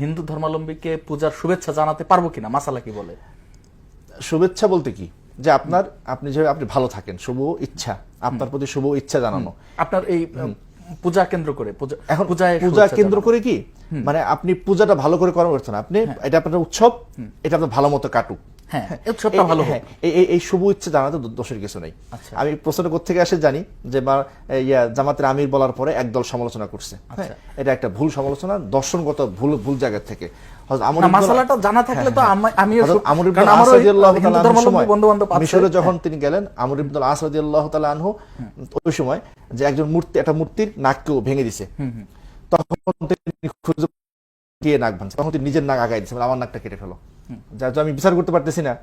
হিন্দু ধর্মাবলম্বীকে পূজার শুভেচ্ছা জানাতে পারব কিনা? মাসালা কি বলে? শুভেচ্ছা বলতে কি? যে আপনার আপনি যে আপনি ভালো থাকেন শুভ ইচ্ছা আপনার প্রতি শুভ ইচ্ছা জানানো। আপনার এই পূজা কেন্দ্র করে এখন পূজায় পূজা কেন্দ্র করে কি? মানে আপনি পূজাটা ভালো করে কর্ম করছেন। আপনি এটা আপনার উৎসব এটা আপনার ভালো মতো কাটুক। হ্যাঁ। উৎসবটা ভালো হ্যাঁ, এই- শুভ ইচ্ছে জানাতে দোষের কিছু নেই। আচ্ছা। আমি প্রশ্নটা কোথেকে আসে জানি যে ইয়া জামাতের আমির বলার পরে একদল সমালোচনা করছে। হ্যাঁ, এটা একটা ভুল সমালোচনা দর্শনগত ভুল ভুল জায়গা থেকে। জানা থাকলে তো মিশরে যখন তিনি গেলেন আমর ইবনুল আস রাদিয়াল্লাহু তাআলা আনহু ওই সময় যে একজন মূর্তি একটা মূর্তির নাককেও ভেঙে দিছে। তখন তিনি খুঁজে নাক ভাঙছে। তখন তিনি নিজের নাক আগাই দিচ্ছে আমার নাকটা কেটে ফেলো। যা আমি বিচার করতে পারতেছি না।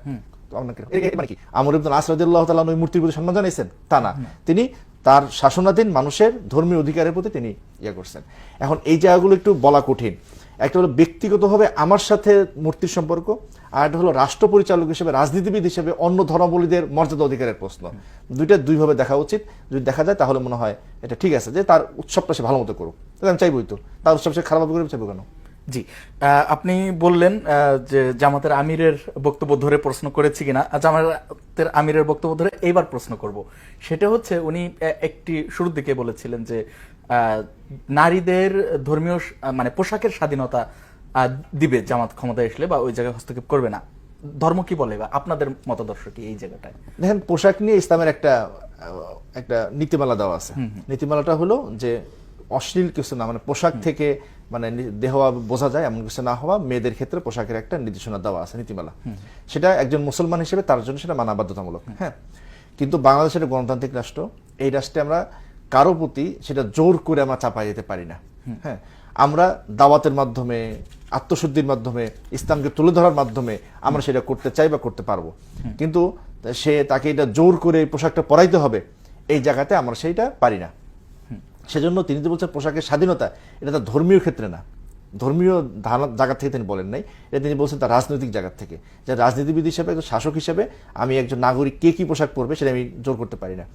আমার মানে কি? আমর ইবনুল আস তাআলা ওই মূর্তির প্রতি সম্মান জানাইছেন? তা না। তিনি তার শাসনাধীন মানুষের ধর্মীয় অধিকারের প্রতি তিনি ইয়ে করছেন। এখন এই জায়গাগুলো একটু বলা কঠিন। একটা হলো ব্যক্তিগতভাবে আমার সাথে মূর্তির সম্পর্ক আর একটা হলো রাষ্ট্র পরিচালক হিসেবে রাজনীতিবিদ হিসেবে অন্য ধর্মাবলীদের মর্যাদা অধিকারের প্রশ্ন। দুইটা দুইভাবে দেখা উচিত। যদি দেখা যায় তাহলে মনে হয় এটা ঠিক আছে যে তার উৎসবটা সে ভালো মতো করুক। আমি চাইবই তো। তার উৎসব সে খারাপ করে চাইব কেন? জি। আপনি বললেন যে জামাতের আমিরের বক্তব্য ধরে প্রশ্ন করেছি কিনা। আহ, জামাতের আমিরের বক্তব্য ধরে এইবার প্রশ্ন করব। সেটা হচ্ছে উনি একটি শুরুর দিকে বলেছিলেন যে নারীদের ধর্মীয় মানে পোশাকের স্বাধীনতা দিবে জামাত ক্ষমতায় আসলে বা ওই জায়গায় হস্তক্ষেপ করবে না। ধর্ম কি বলে বা আপনাদের মতাদর্শ কি এই জায়গাটায়? দেখেন পোশাক নিয়ে ইসলামের একটা একটা নীতিমালা দেওয়া আছে। নীতিমালাটা হলো যে অশ্লীল কিছু না মানে পোশাক থেকে মানে দেহ বোঝা যায় এমন কিছু না হওয়া মেয়েদের ক্ষেত্রে পোশাকের একটা নির্দেশনা দেওয়া আছে নীতিমালা। সেটা একজন মুসলমান হিসেবে তার জন্য সেটা মানা বাধ্যতামূলক হ্যাঁ? কিন্তু বাংলাদেশের একটা গণতান্ত্রিক রাষ্ট্র এই রাষ্ট্রে আমরা কারও প্রতি সেটা জোর করে আমরা চাপাই যেতে পারি না হ্যাঁ? আমরা দাওয়াতের মাধ্যমে আত্মশুদ্ধির মাধ্যমে ইসলামকে তুলে ধরার মাধ্যমে আমরা সেটা করতে চাই বা করতে পারব। কিন্তু সে তাকে এটা জোর করে এই পোশাকটা পরাইতে হবে এই জায়গাতে আমরা সেইটা পারি না। সেজন্য তিনি যে বলছেন পোশাকের স্বাধীনতা, এটা তার ধর্মীয় ক্ষেত্রে না। ধর্মীয় ধারণা জায়গা থেকে তিনি বলেন নাই। এটা তিনি বলছেন তার রাজনৈতিক জায়গা থেকে। যে রাজনীতিবিদ হিসেবে, একজন শাসক হিসেবে আমি একজন নাগরিক, কে কি পোশাক পরবে সেটা আমি জোর করতে পারি না।